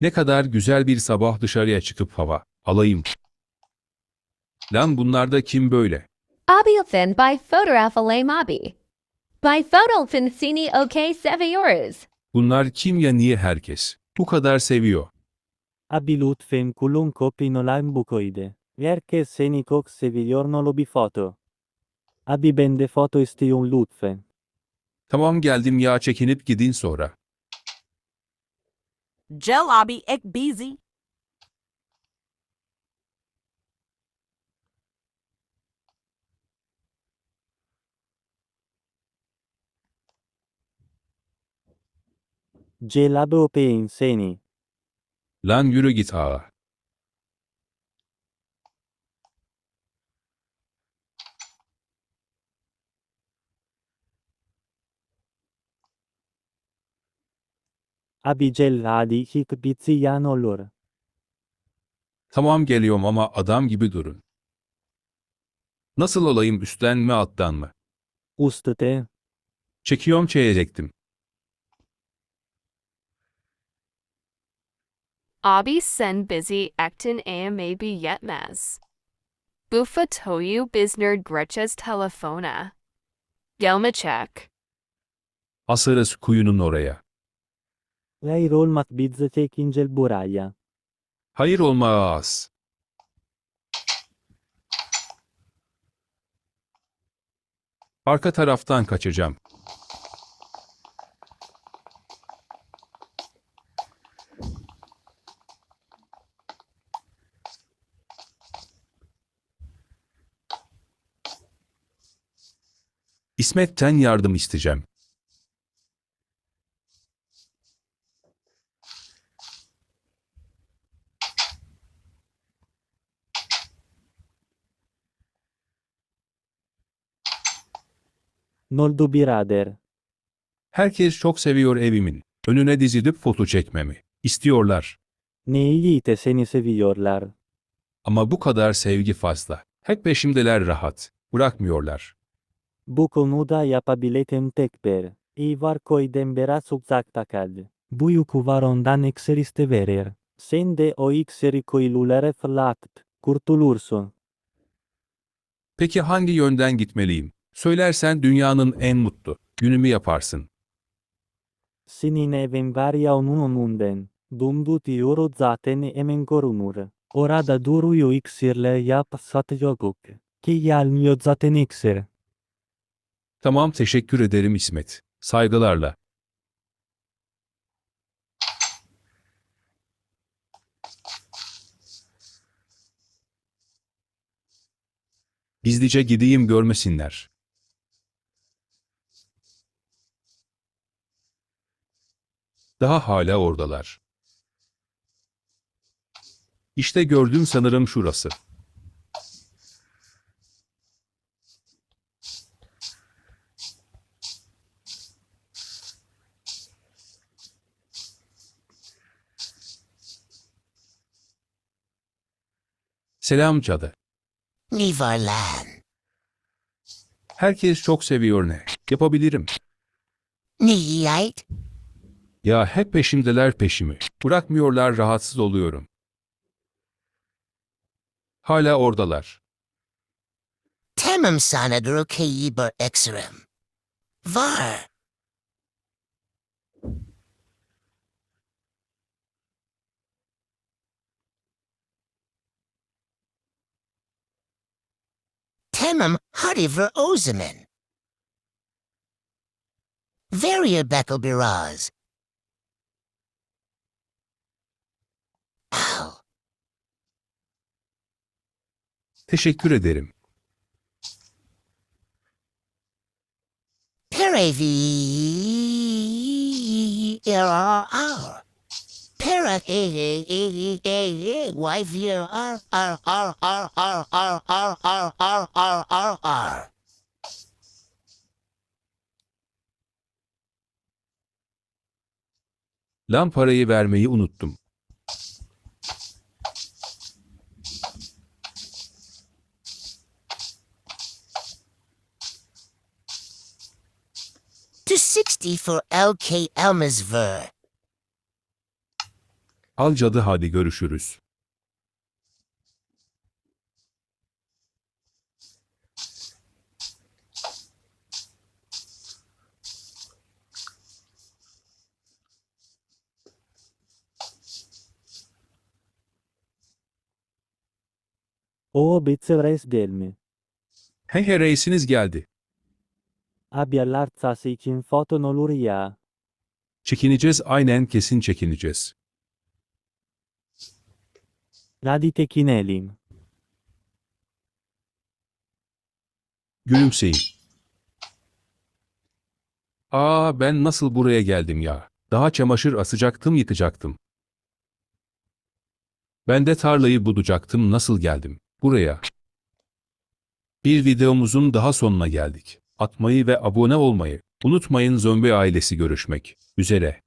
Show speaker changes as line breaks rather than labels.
Ne kadar güzel bir sabah dışarıya çıkıp hava alayım. Lan bunlar da kim böyle?
Abilfin by Fotorafale Mabi. By Fotolfin Sini OK Seviores.
Bunlar kim ya niye herkes bu kadar seviyor?
Abi lütfen kulun kopinolan bukoide. Herkes seni çok seviyor no bir foto. Abi bende foto istiyorum lütfen.
Tamam geldim ya çekinip gidin sonra.
Cel abi ek bizi.
Gelado pe inseni.
Lan yürü git ağa.
Abi gel hadi hik bitsi yan olur.
Tamam geliyorum ama adam gibi durun. Nasıl olayım üstten mi alttan mı?
Ustate.
Çekiyorum çeyecektim.
Abi sen busy actin AMAB yetmez. Bufa toyu biznerd greches telefona. Gelmachek.
Asarız kuyunun oraya.
Lei rolmat bizze çekincel buraya.
Hayır olmaz. Arka taraftan kaçacağım. İsmet'ten yardım isteyeceğim.
Noldu birader.
Herkes çok seviyor evimin. Önüne dizilip foto çekmemi. İstiyorlar.
Ne iyi de seni seviyorlar.
Ama bu kadar sevgi fazla. Hep peşimdeler rahat. Bırakmıyorlar.
Bu konuda yapabileceğim tek bir. İyi var koydum biraz uzakta kaldı. Bu yükü var ondan iksir iste verir. Sen de o iksiri koyululere fırlat. Kurtulursun.
Peki hangi yönden gitmeliyim? Söylersen dünyanın en mutlu günümü yaparsın.
Senin evin var ya onun önünden. Dumdu diyor zaten hemen görünür. Orada duruyor iksirle yap sat yok. Ki gelmiyor zaten iksir.
Tamam teşekkür ederim İsmet. Saygılarla. Gizlice gideyim görmesinler. Daha hala oradalar. İşte gördüm sanırım şurası. Selam cadı.
Ni var lan.
Herkes çok seviyor ne? Yapabilirim.
Ni yait.
Ya hep peşimdeler peşimi. Bırakmıyorlar rahatsız oluyorum. Hala oradalar.
Tamam sana dur kayiber ekserim. Var. Tamam hadi ver o zaman. Veriye bekel biraz.
Teşekkür ederim.
Para Para
Lan parayı vermeyi unuttum.
To sixty for LK Elmersver.
Al cadı hadi görüşürüz.
O bițeres delmi.
Hey hey reisiniz geldi.
Abialarța için fotonolur ya.
Çekineceğiz aynen kesin çekineceğiz.
Radi tekinelim.
Gülümseyin. Aa ben nasıl buraya geldim ya? Daha çamaşır asacaktım yıkacaktım. Ben de tarlayı budacaktım nasıl geldim? Buraya. Bir videomuzun daha sonuna geldik. Atmayı ve abone olmayı unutmayın zombi ailesi görüşmek üzere.